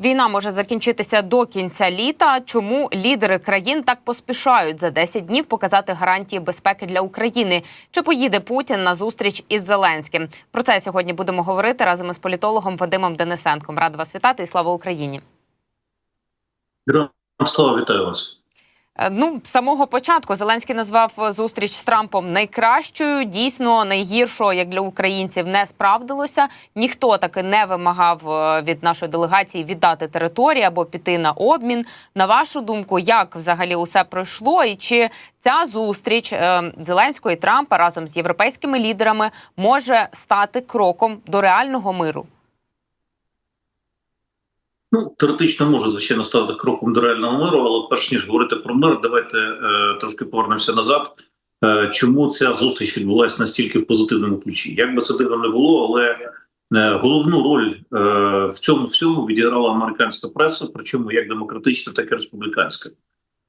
Війна може закінчитися до кінця літа. Чому лідери країн так поспішають за 10 днів показати гарантії безпеки для України? Чи поїде Путін на зустріч із Зеленським? Про це сьогодні будемо говорити разом із політологом Вадимом Денисенком. Рада вас вітати і слава Україні. Героям слава вітаю вас. Е, Ну, з самого початку Зеленський назвав е, зустріч з Трампом найкращою. Дійсно, найгіршого як для українців не справдилося. Ніхто таки не вимагав е, від нашої делегації віддати території або піти на обмін. На вашу думку, як взагалі усе пройшло, і чи ця зустріч Зеленського і Трампа разом з європейськими лідерами може стати кроком до реального миру? Ну, теоретично може, звичайно, стати кроком до реального миру, але перш ніж говорити про мир, давайте е, трошки повернемося назад. Е, чому ця зустріч відбулася настільки в позитивному ключі? Як би це дивно не було, але е, головну роль е, в цьому всьому відіграла американська преса, причому як демократична, так і республіканська.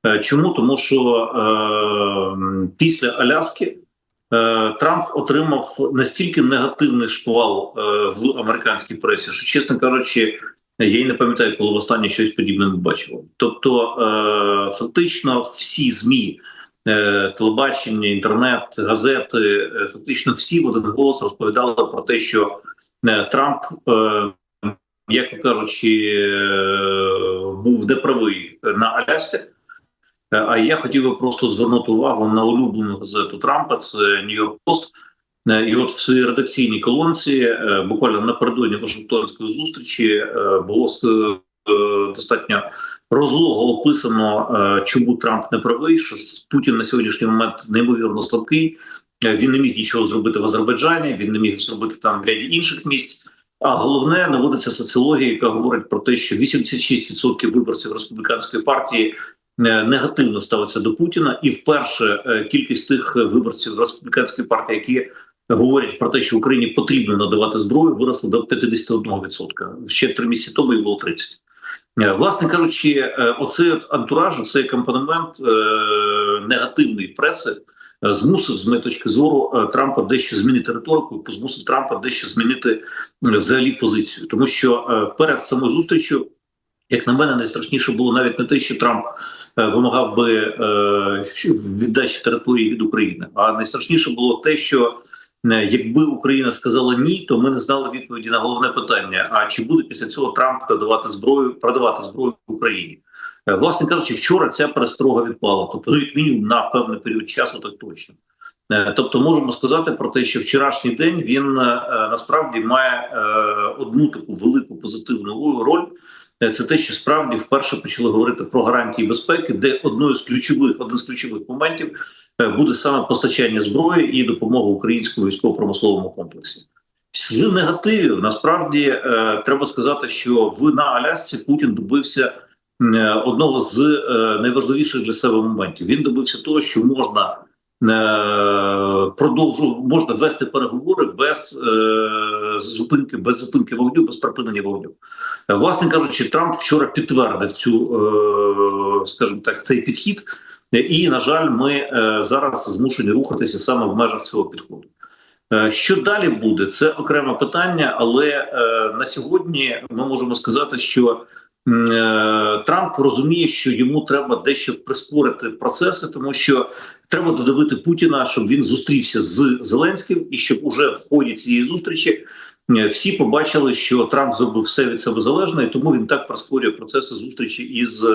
Е, чому? Тому що е, після Аляски е, Трамп отримав настільки негативний шквал е, в американській пресі, що, чесно кажучи, я й не пам'ятаю, коли востаннє щось подібне не бачив. Тобто, е, фактично, всі змі, е, телебачення, інтернет, газети, е, фактично всі в один голос розповідали про те, що Трамп, як кажучи, був неправий на Алясці. А я хотів би просто звернути увагу на улюблену газету Трампа. Це Нью-Йорк Пост. Е, І от в своїй редакційній колонці, е, буквально напередодні Вашингтонської зустрічі, е, було достатньо розлого описано, чому Трамп не правий, що Путін на сьогоднішній момент неймовірно слабкий. Він не міг нічого зробити в Азербайджані, він не міг зробити там в ряді інших місць. А головне наводиться соціологія, яка говорить про те, що 86% виборців республіканської партії негативно ставиться до Путіна, і вперше кількість тих виборців республіканської партії, які говорять про те, що Україні потрібно надавати зброю, виросла до 51%. Ще три місяці тому їх було 30%. Е, Власне кажучи, е, оцей антураж, цей компонент е, негативної преси змусив з моєї точки зору Трампа дещо змінити риторику, змусив Трампа дещо змінити взагалі позицію, тому що перед самою зустрічю, як на мене, найстрашніше було навіть не те, що Трамп вимагав би віддачі території від України, а найстрашніше було те, що якби Україна сказала ні, то ми не знали відповіді на головне питання: а чи буде після цього Трамп продавати зброю, продавати зброю Україні? Е, Власне кажучи, вчора ця пересторога відпала, тобто ну, як мінімум на певний період часу, так точно. Е, Тобто, можемо сказати про те, що вчорашній день він е, насправді має е, одну таку велику позитивну роль. Е, Це те, що справді вперше почали говорити про гарантії безпеки, де одною з ключових, один з ключових моментів е, буде саме постачання зброї і допомога українському військово-промисловому комплексі. З негативів насправді е, треба сказати, що в на Алясці Путін добився е, одного з е, найважливіших для себе моментів. Він добився того, що можна е, продовжу можна вести переговори без е, зупинки, без зупинки вогню, без припинення вогню. Е, Власне кажучи, Трамп вчора підтвердив цю, е, скажімо так, цей підхід, Е, і на жаль, ми е, зараз змушені рухатися саме в межах цього підходу. Е, Що далі буде? Це окреме питання, але е, на сьогодні ми можемо сказати, що Трамп розуміє, що йому треба дещо прискорити процеси, тому що треба додавити Путіна, щоб він зустрівся з Зеленським, і щоб уже в ході цієї зустрічі всі побачили, що Трамп зробив все від себе залежне, і тому він так прискорює процеси зустрічі із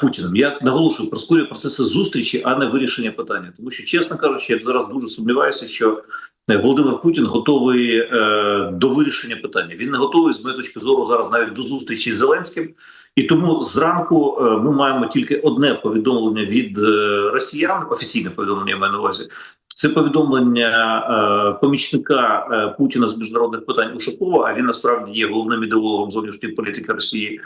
Путіним. Я наголошую, прискорює процеси зустрічі, а не вирішення питання. Тому що, чесно кажучи, я зараз дуже сумніваюся, що е, Володимир Путін готовий е, до вирішення питання. Він не готовий з моєї точки зору зараз навіть до зустрічі з Зеленським. І тому зранку е, ми маємо тільки одне повідомлення від е, росіян, офіційне повідомлення я маю на увазі. Це повідомлення е, помічника е, Путіна з міжнародних питань Ушакова. А він насправді є головним ідеологом зовнішньої політики Росії.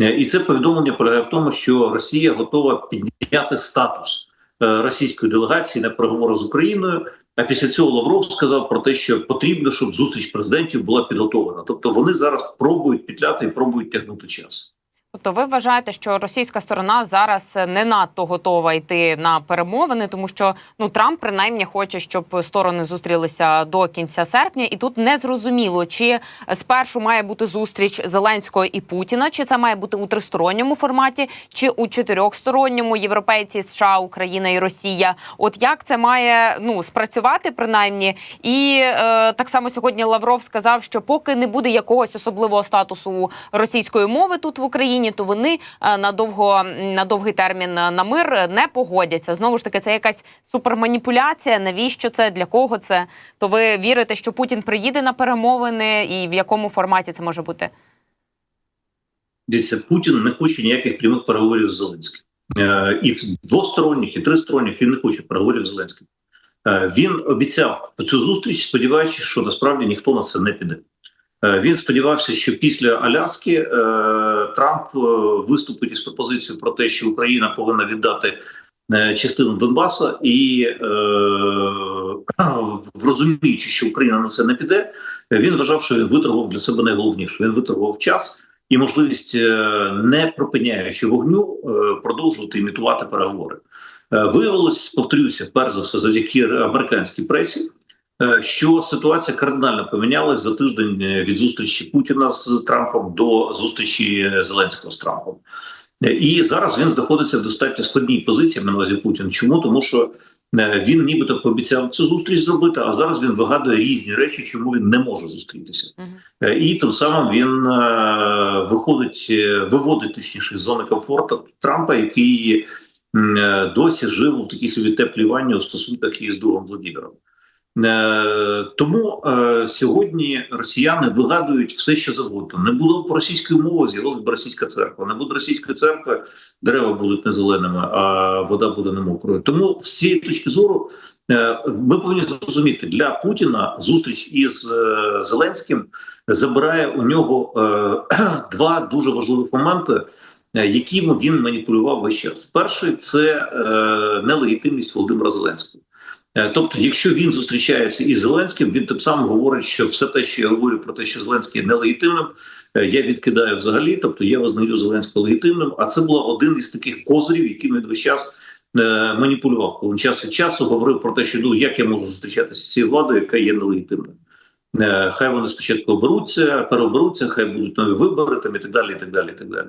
Е, І це повідомлення полягає в тому, що Росія готова підняти статус е, російської делегації на переговори з Україною. А після цього Лавров сказав про те, що потрібно, щоб зустріч президентів була підготовлена. Тобто вони зараз пробують петляти і пробують тягнути час. Тобто, ви вважаєте, що російська сторона зараз не надто готова йти на перемовини, тому що ну Трамп принаймні хоче, щоб сторони зустрілися до кінця серпня, і тут не зрозуміло, чи спершу має бути зустріч Зеленського і Путіна, чи це має бути у тристоронньому форматі, чи у чотирьохсторонньому європейці, США, Україна і Росія. От як це має ну спрацювати принаймні? І е, так само сьогодні Лавров сказав, що поки не буде якогось особливого статусу російської мови тут в Україні, то вони е, на довго на довгий термін е, на мир не погодяться. Знову ж таки, це якась суперманіпуляція. Навіщо це для кого це? То ви вірите, що Путін приїде на перемовини, і в якому форматі це може бути? Дивіться, Путін не хоче ніяких прямих переговорів з Зеленським. Е, І в двосторонніх, і тристоронніх він не хоче переговорів з Зеленським. Е, Він обіцяв цю зустріч, сподіваючись, що насправді ніхто на це не піде. Е, Він сподівався, що після Аляски е, Трамп е, виступить із пропозицією про те, що Україна повинна віддати частину Донбаса, і е, розуміючи, що Україна на це не піде, він вважав, що він виторгував для себе найголовніше. Він виторгував час і можливість, не припиняючи вогню, продовжувати імітувати переговори. Виявилось, повторюся, перш за все, завдяки американській пресі, що ситуація кардинально помінялась за тиждень е, від зустрічі Путіна з Трампом до зустрічі Зеленського з Трампом. Е, І зараз він знаходиться в достатньо складній позиції на увазі Путін. Чому тому, що е, він нібито пообіцяв цю зустріч зробити, а зараз він вигадує різні речі, чому він не може зустрітися. Мгм. Е, І тим самим він е, виходить, е, виводить точніше з зони комфорту Трампа, який е, досі жив у такій собі теплій ванні у стосунках із другом Владимиром. Е, Тому е, сьогодні росіяни вигадують все, що завгодно. Не було б російської мови, з'явилася б російська церква. Не буде російської церкви, дерева будуть не зеленими, а вода буде не мокрою. Тому з цієї точки зору е, ми повинні зрозуміти для Путіна зустріч із Зеленським забирає у нього два дуже важливих моменти, е, якими він маніпулював весь час. Перший це нелегітимність Володимира Зеленського. Е, Тобто, якщо він зустрічається із Зеленським, він тим самим говорить, що все те, що я говорю про те, що Зеленський нелегітимним, е, я відкидаю взагалі. Тобто я визнаю Зеленського легітимним. А це був один із таких козирів, яким він весь час е, маніпулював. Коли він час від часу говорив про те, що ну як я можу зустрічатися з цією владою, яка є нелегітимною. Хай вони спочатку оберуться, переоберуться, хай будуть нові вибори, там і так далі. І так далі, і так далі.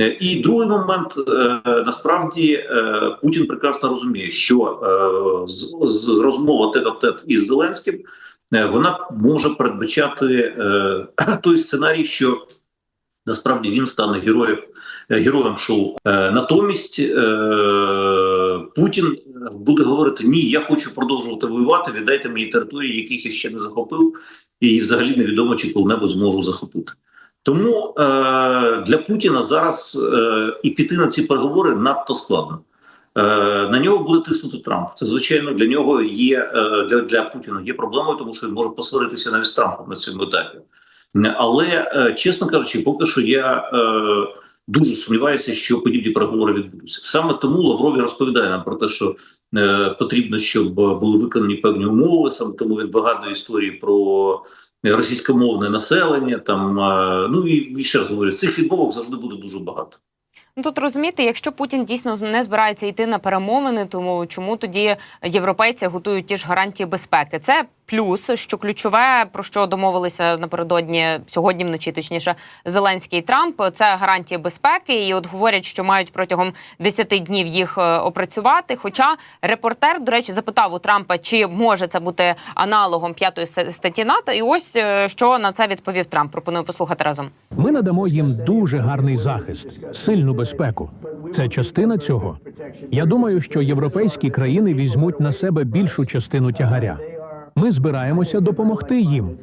Е, І другий момент е, насправді е, Путін прекрасно розуміє, що з, розмова тет-а-тет із Зеленським вона може передбачати той сценарій, що насправді він стане героєм героєм шоу. Натомість Путін буде говорити: Ні, я хочу продовжувати воювати. Віддайте мені території, яких я ще не захопив, і взагалі невідомо чи коли-небудь зможу захопити. Тому е, для Путіна зараз е, і піти на ці переговори надто складно. Е, на нього буде тиснути Трамп. Це звичайно для нього є е, для, для Путіна є проблемою, тому що він може посваритися навіть з Трампом на цьому етапі. Але е, чесно кажучи, поки що я е, дуже сумніваюся, що подібні переговори відбудуться. Саме тому Лаврові розповідає нам про те, що е, потрібно, щоб були виконані певні умови. Саме тому він вигадує історії про російськомовне населення. Там е, ну і, ще раз говорю, цих відмовок завжди буде дуже багато. Ну тут розумієте, якщо Путін дійсно не збирається йти на перемовини, тому чому тоді європейці готують ті ж гарантії безпеки? Це плюс, що ключове про що домовилися напередодні сьогодні вночі, точніше, Зеленський і Трамп. Це гарантії безпеки, і от говорять, що мають протягом 10 днів їх е, опрацювати. Хоча репортер, до речі, запитав у Трампа, чи може це бути аналогом п'ятої статті НАТО, і ось е, що на це відповів Трамп. Пропоную послухати разом. Ми надамо їм дуже гарний захист, сильну безпеку. Це частина цього. Я думаю, що європейські країни візьмуть на себе більшу частину тягаря. Ми збираємося допомогти їм.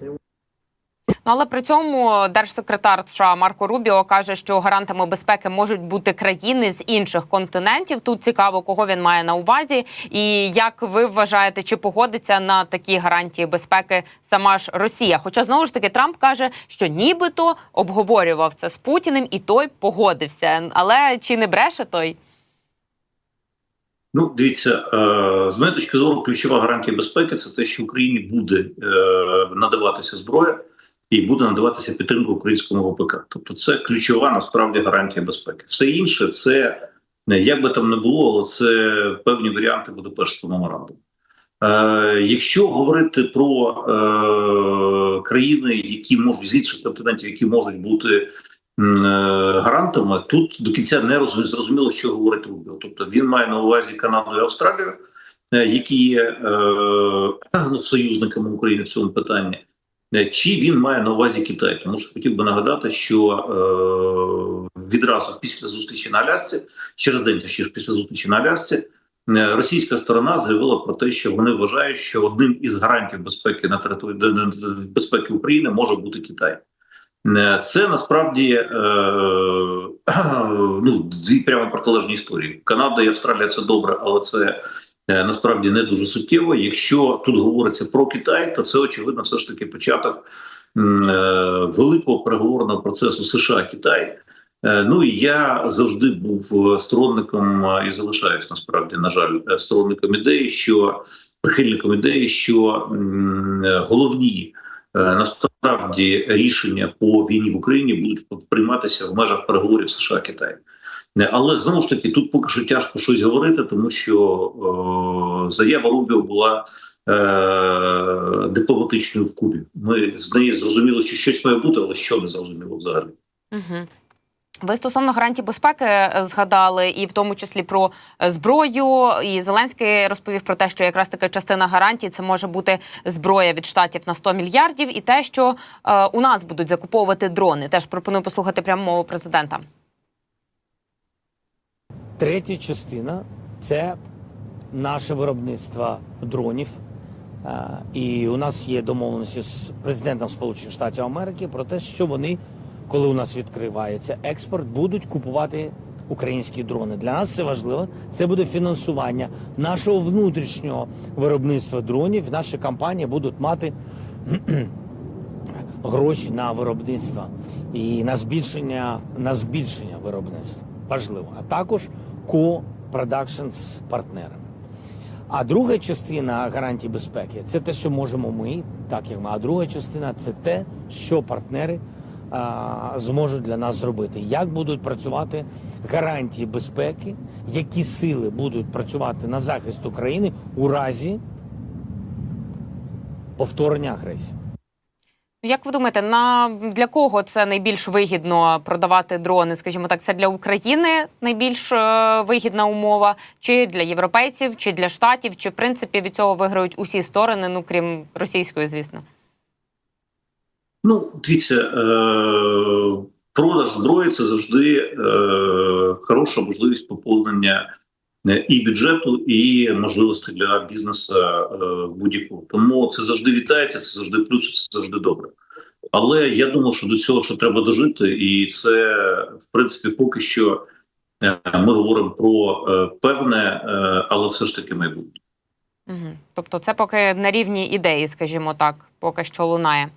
Але при цьому держсекретар США Марко Рубіо каже, що гарантами безпеки можуть бути країни з інших континентів. Тут цікаво, кого він має на увазі, і як ви вважаєте, чи погодиться на такі гарантії безпеки сама ж Росія? Хоча знову ж таки Трамп каже, що нібито обговорював це з Путіним, і той погодився. Але чи не бреше той? Ну, дивіться, е, з моєї точки зору, ключова гарантія безпеки це те, що Україні буде е, надаватися зброя, і буде надаватися підтримка українському ВПК. Тобто, це ключова насправді гарантія безпеки. Все інше це е, як би там не було, але це певні варіанти Будапештського меморандуму. Якщо говорити про е, країни, які можуть з інших континентів, які можуть бути е, гарантами, тут до кінця не розумі- зрозуміло, що говорить Рубіо. Тобто він має на увазі Канаду і Австралію, е, які є е, союзниками України в цьому питанні. Чи він має на увазі Китай? Тому що хотів би нагадати, що е, відразу після зустрічі на Алясці, через день точніше після зустрічі на Алясці, російська сторона заявила про те, що вони вважають, що одним із гарантів безпеки на території безпеки України може бути Китай. Е, Це насправді е, ну, дві прямо протилежні історії. Канада і Австралія це добре, але це е, насправді не дуже суттєво. Якщо тут говориться про Китай, то це очевидно все ж таки початок е, великого переговорного процесу США Китай. Е, Ну і я завжди був е, сторонником е, і залишаюсь насправді, на жаль, е, сторонником ідеї, що прихильником ідеї, що е, головні е, насправді рішення по війні в Україні будуть прийматися в межах переговорів США Китай. Е, Але знову ж таки, тут поки що тяжко щось говорити, тому що е, заява Рубіо була е, дипломатичною в Кубі. Ми з неї зрозуміло, що щось має бути, але що не зрозуміло взагалі. Угу. Ви стосовно гарантій безпеки е, згадали, і в тому числі про е, зброю. І Зеленський розповів про те, що якраз таки частина гарантій це може бути зброя від штатів на 100 мільярдів, і те, що е, у нас будуть закуповувати дрони. Теж пропоную послухати пряму мову президента. Третя частина це наше виробництво дронів. Е, І у нас є домовленості з президентом Сполучених Штатів Америки про те, що вони, коли у нас відкривається експорт, будуть купувати українські дрони. Для нас це важливо. Це буде фінансування нашого внутрішнього виробництва дронів. Наші компанії будуть мати гроші на виробництво і на збільшення на збільшення виробництва. Важливо, а також ко-продакшн з партнерами. А друга частина гарантій безпеки це те, що можемо ми, так як ми. А друга частина це те, що партнери зможуть для нас зробити. Як будуть працювати гарантії безпеки, які сили будуть працювати на захист України у разі повторення агресії. Як ви думаєте, на для кого це найбільш вигідно продавати дрони? Скажімо так, це для України найбільш е, вигідна умова, чи для європейців, чи для штатів, чи в принципі від цього виграють усі сторони, ну крім російської, звісно. Ну, дивіться, е, продаж зброї це завжди е, хороша можливість поповнення е, і бюджету, і можливості для бізнесу е, будь-якого. Тому це завжди вітається, це завжди плюс, це завжди добре. Але я думаю, що до цього що треба дожити, і це в принципі поки що е, ми говоримо про е, певне, але все ж таки майбутнє. Угу. Тобто, це поки на рівні ідеї, скажімо так, поки що лунає.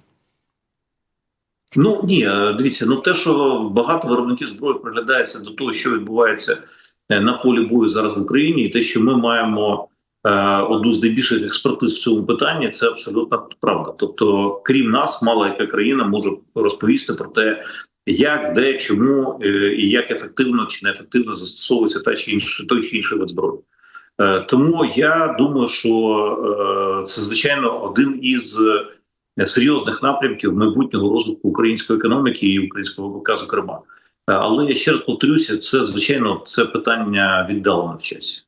Ну ні, е, дивіться, ну те, що багато виробників зброї приглядається до того, що відбувається е, на полі бою зараз в Україні, і те, що ми маємо е, одну з найбільших експертиз в цьому питанні, це абсолютно правда. Тобто, крім нас, мала яка країна може розповісти про те, як, де, чому е, і як ефективно чи неефективно застосовується та чи інша той чи інший вид зброї. Е, тому я думаю, що е, це звичайно один із серйозних напрямків майбутнього розвитку української економіки і українського ВК, зокрема. Е, Але я ще раз повторюся, це звичайно це питання віддалено в часі.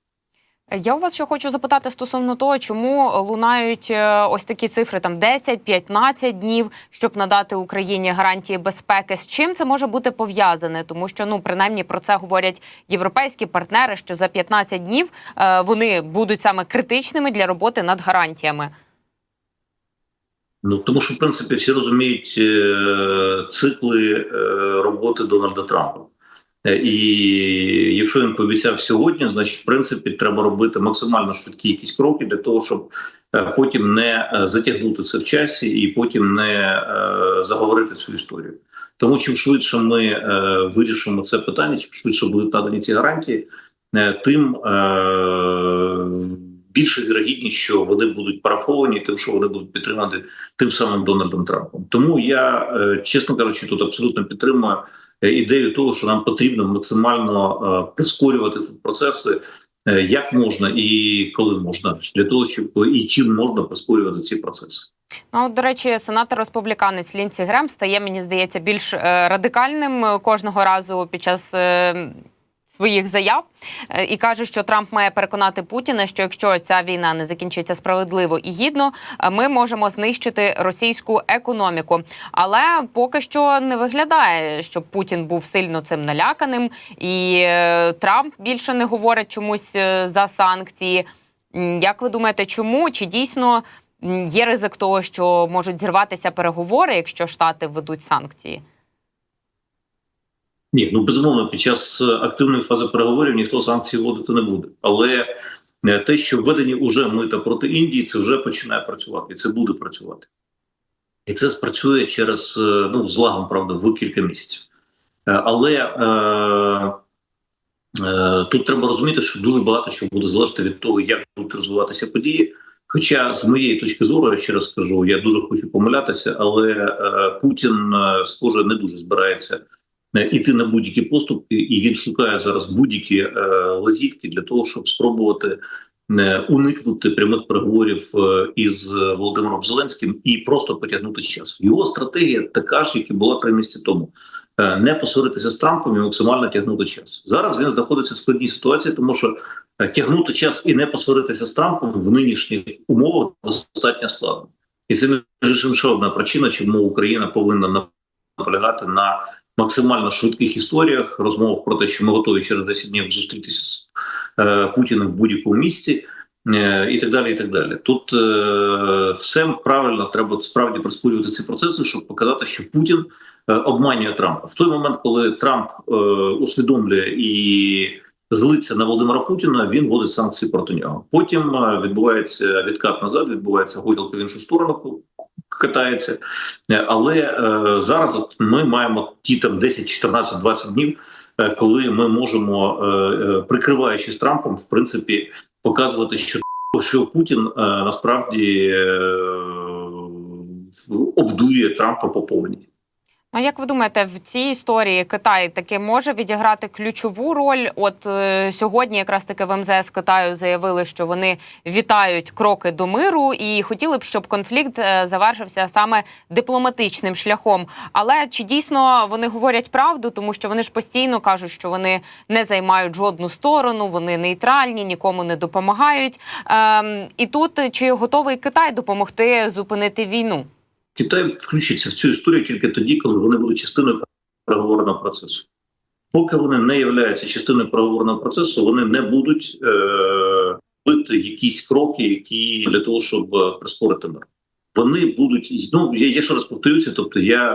Я у вас ще хочу запитати стосовно того, чому лунають е, ось такі цифри там 10-15 днів, щоб надати Україні гарантії безпеки. З чим це може бути пов'язане? Тому що ну принаймні про це говорять європейські партнери, що за 15 днів е, вони будуть саме критичними для роботи над гарантіями. Ну тому що в принципі всі розуміють е, цикли е, роботи Дональда Трампа. Е, І якщо він пообіцяв сьогодні, значить, в принципі, треба робити максимально швидкі якісь кроки для того, щоб потім не затягнути це в часі і потім не заговорити цю історію. Тому чим швидше ми вирішимо це питання, чим швидше будуть надані ці гарантії, тим е, більша вірогідність, що вони будуть парафовані, тим, що вони будуть підтримати тим самим Дональдом Трампом. Тому я, е, чесно кажучи, тут абсолютно підтримую е, ідею того, що нам потрібно максимально е, прискорювати тут процеси. Як можна і коли можна для того, щоб і чим можна прискорювати ці процеси. Ну, от, до речі, сенатор республіканець Лінці Грем стає, мені здається, більш радикальним кожного разу під час своїх заяв е, і каже, що Трамп має переконати Путіна, що якщо ця війна не закінчиться справедливо і гідно, е, ми можемо знищити російську економіку. Але поки що не виглядає, щоб Путін був сильно цим наляканим, і е, Трамп більше не говорить чомусь за санкції. Як ви думаєте, чому чи дійсно є ризик того, що можуть зірватися переговори, якщо штати введуть санкції? Ні, ну безумовно, під час е, активної фази переговорів ніхто санкції вводити не буде. Але е, те, що введені уже мита проти Індії, це вже починає працювати, і це буде працювати. І це спрацює через е, ну з лагом, правда, в кілька місяців. Але е, е, тут треба розуміти, що дуже багато що буде залежати від того, як будуть розвиватися події. Хоча, з моєї точки зору, я ще раз скажу, я дуже хочу помилятися, але е, Путін, схоже, не дуже збирається іти на будь-які поступки, і він шукає зараз будь-які е, лазівки для того, щоб спробувати е, уникнути прямих переговорів е, із Володимиром Зеленським і просто потягнути час. Його стратегія така ж, як і була три місяці тому. Е, Не посваритися з Трампом і максимально тягнути час. Зараз він знаходиться в складній ситуації, тому що е, тягнути час і не посваритися з Трампом в нинішніх умовах достатньо складно. І це іншим ще одна причина, чому Україна повинна наполягати на максимально швидких історіях, розмовах про те, що ми готові через 10 днів зустрітися з е, Путіним в будь-якому місці. е, І так далі, і так далі. Тут е, все правильно треба справді прискорювати ці процеси, щоб показати, що Путін е, обманює Трампа в той момент, коли Трамп е, усвідомлює і злиться на Володимира Путіна, він вводить санкції проти нього. Потім е, відбувається відкат назад, відбувається гойдалка в іншу сторону, катається. Е, Але е, зараз от ми маємо ті там 10, 14, 20 днів, е, коли ми можемо, е, е, прикриваючись Трампом, в принципі, показувати, що, що Путін е, насправді е, обдує Трампа по повній. А як ви думаєте, в цій історії Китай таки може відіграти ключову роль? От е, сьогодні, якраз таки в МЗС Китаю заявили, що вони вітають кроки до миру і хотіли б, щоб конфлікт е, завершився саме дипломатичним шляхом. Але чи дійсно вони говорять правду, тому що вони ж постійно кажуть, що вони не займають жодну сторону, вони нейтральні, нікому не допомагають. Ем, і тут е, чи готовий Китай допомогти зупинити війну? Китай включиться в цю історію тільки тоді, коли вони будуть частиною переговорного процесу. Поки вони не являються частиною переговорного процесу, вони не будуть е, якісь кроки, які для того, щоб прискорити мир. Вони будуть ну я, я ще раз повторюся. Тобто, я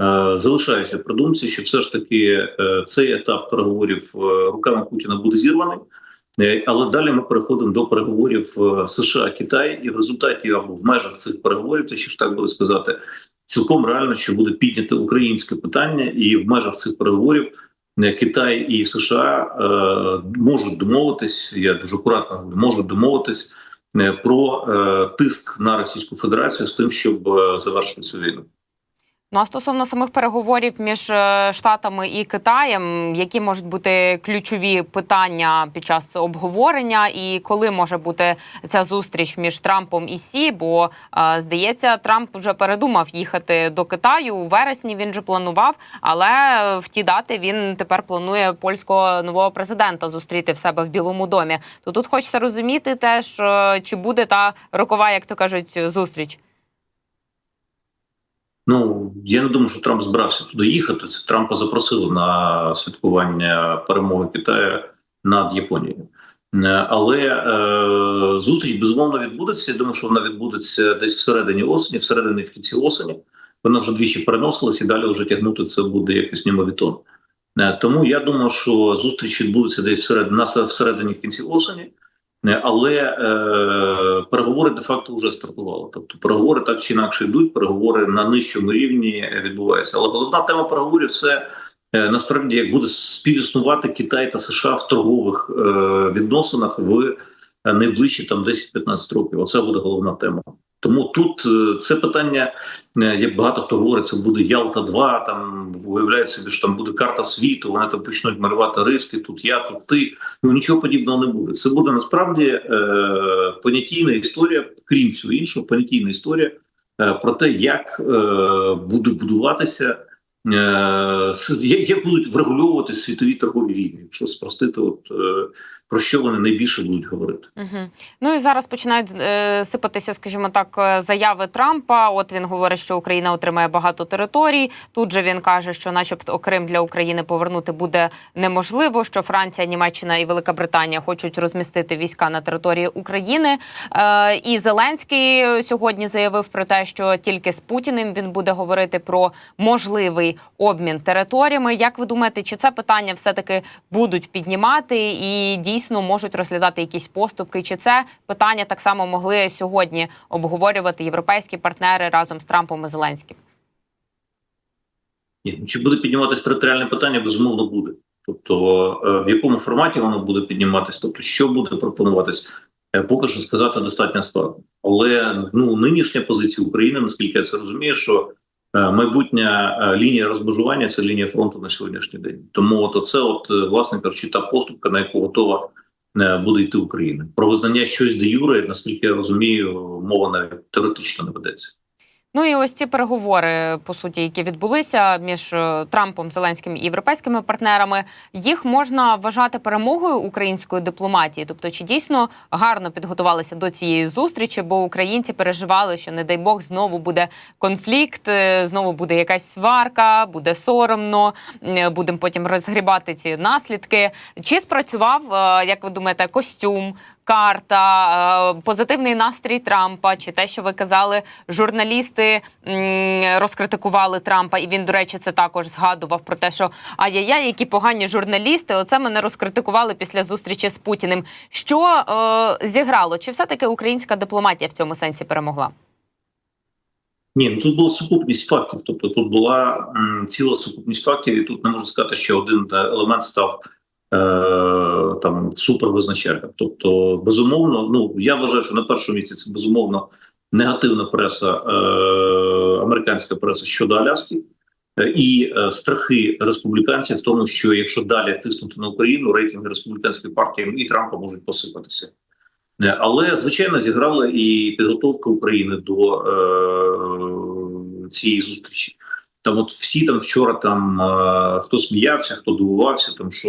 е, залишаюся при думці, що все ж таки е, цей етап переговорів е, руками Путіна буде зірваний. Е, Але далі ми переходимо до переговорів е, США Китай, і в результаті або в межах цих переговорів, то ще ж так буде сказати, цілком реально, що буде підняте українське питання, і в межах цих переговорів е, Китай і США е, можуть домовитись. Я дуже акуратно говорю, можуть домовитись про е, тиск на Російську Федерацію з тим, щоб завершити цю війну. Ну а стосовно самих переговорів між е, Штатами і Китаєм, які можуть бути ключові питання під час обговорення, і коли може бути ця зустріч між Трампом і Сі? Бо е, здається, Трамп вже передумав їхати до Китаю у вересні. Він же планував, але в ті дати він тепер планує польського нового президента зустріти в себе в Білому домі. То тут хочеться розуміти теж, е, чи буде та рокова, як то кажуть, зустріч. Ну я не думаю, що Трамп збирався туди їхати. Це Трампа запросили на святкування перемоги Китаю над Японією. Е, Але е, зустріч безумовно відбудеться. Я думаю, що вона відбудеться десь всередині осені, всередині в кінці осені. Вона вже двічі переносилась і далі вже тягнути це буде якось німовітон. Е, Тому я думаю, що зустріч відбудеться десь всередині, на всередині в кінці осені. Е, Але е, переговори де-факто вже стартували. Тобто переговори так чи інакше йдуть, переговори на нижчому рівні відбуваються. Але головна тема переговорів це е, насправді як буде співіснувати Китай та США в торгових е, відносинах в е, найближчі там 10-15 років. Оце буде головна тема. Тому тут е, це питання, е, як багато хто говорить, це буде Ялта 2 Там виявляють собі, що там буде карта світу. Вони там почнуть малювати риски. Тут я, тут ти. Ну нічого подібного не буде. Це буде насправді е, понятійна історія, крім всього іншого, понятійна історія е, про те, як е, будуть будуватися. е, Як будуть врегульовувати світові торгові війни, якщо спростити, от е, про що вони найбільше будуть говорити? Угу. Ну і зараз починають е, сипатися, скажімо так, е, заяви Трампа. От він говорить, що Україна отримає багато територій. Тут же він каже, що, начебто, Крим для України повернути буде неможливо. Що Франція, Німеччина і Велика Британія хочуть розмістити війська на території України. Е, і Зеленський сьогодні заявив про те, що тільки з Путіним він буде говорити про можливий обмін територіями. Як ви думаєте, чи це питання все таки будуть піднімати і дійсно можуть розглядати якісь поступки? Чи це питання так само могли сьогодні обговорювати європейські партнери разом з Трампом і Зеленським? Ну, чи буде підніматися територіальне питання? Безумовно буде. Тобто, е, в якому форматі воно буде підніматися, тобто, що буде пропонуватись, е, поки що сказати достатньо складно. Але ну нинішня позиція України, наскільки я це розумію, що майбутня е, лінія розмежування це лінія фронту на сьогоднішній день. Тому от це, от е, власне кажучи, та поступка, на яку готова е, буде йти Україна. Про визнання щось де юре, наскільки я розумію, мова навіть теоретично не ведеться. Ну і ось ці переговори, по суті, які відбулися між е, Трампом, Зеленським і європейськими партнерами, їх можна вважати перемогою української дипломатії. Тобто, чи дійсно гарно підготувалися до цієї зустрічі, бо українці переживали, що не дай Бог знову буде конфлікт, е, знову буде якась сварка, буде соромно, е, будемо потім розгрібати ці наслідки. Чи спрацював, як ви думаєте, костюм? Карта, е, позитивний настрій Трампа, чи те, що ви казали, журналісти розкритикували Трампа, і він, до речі, це також згадував про те, що ай-яй-яй, які погані журналісти, оце мене розкритикували після зустрічі з Путіним. Що е, зіграло? Чи все-таки українська дипломатія в цьому сенсі перемогла? Ні, ну тут була сукупність фактів. Тобто тут була м, ціла сукупність фактів, і тут не можна сказати, що один е, елемент став е, там супервизначальним. Тобто, безумовно, ну я вважаю, що на першому місці це безумовно негативна преса, е, американська преса щодо Аляски. е, І е, страхи республіканців в тому, що якщо далі тиснути на Україну, рейтинги республіканської партії і Трампа можуть посипатися. Е, Але звичайно зіграла і підготовка України до е, цієї зустрічі. Там, от всі там вчора там е, хто сміявся, хто дивувався, там що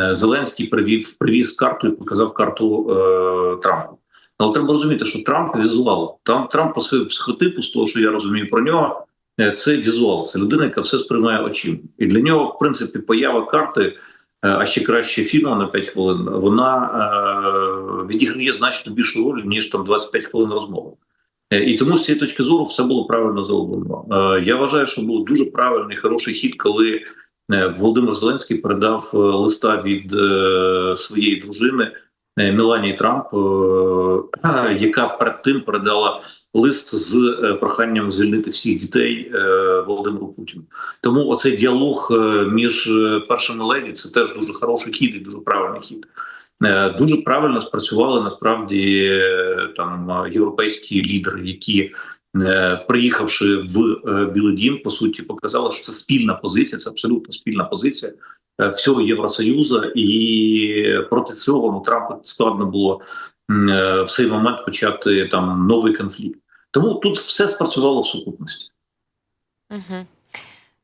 е, Зеленський привів привіз карту і показав карту е, Трампу. Але треба розуміти, що Трамп візуал. Там Трамп по своєму психотипу, з того, що я розумію про нього, е, це візуал. Це людина, яка все сприймає очима. І для нього, в принципі, поява карти. А ще краще фільму на 5 хвилин, вона е, відіграє значно більшу роль, ніж там 25 хвилин розмови. Е, І тому з цієї точки зору все було правильно зроблено. Е, Я вважаю, що був дуже правильний хороший хід, коли е, Володимир Зеленський передав листа від своєї дружини Меланії Трамп, яка перед тим передала лист з проханням звільнити всіх дітей Володимиру Путіну. Тому оцей діалог між першими леді це теж дуже хороший хід і дуже правильний хід. Е, Дуже правильно спрацювали насправді е, там е, європейські лідери, які приїхавши в Білий Дім, по суті, показали, що це спільна позиція, це абсолютно спільна позиція всього Євросоюзу, і проти цього ну, Трампу складно було в цей момент почати там новий конфлікт. Тому тут все спрацювало в сукупності. Угу.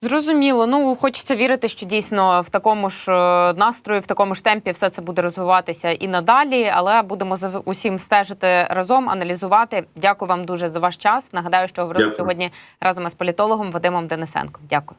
Зрозуміло. Ну хочеться вірити, що дійсно в такому ж е, настрої, в такому ж темпі все це буде розвиватися і надалі. Але будемо за усім стежити разом, аналізувати. Дякую вам дуже за ваш час. Нагадаю, що говорили Дякую. сьогодні разом із політологом Вадимом Денисенком. Дякую.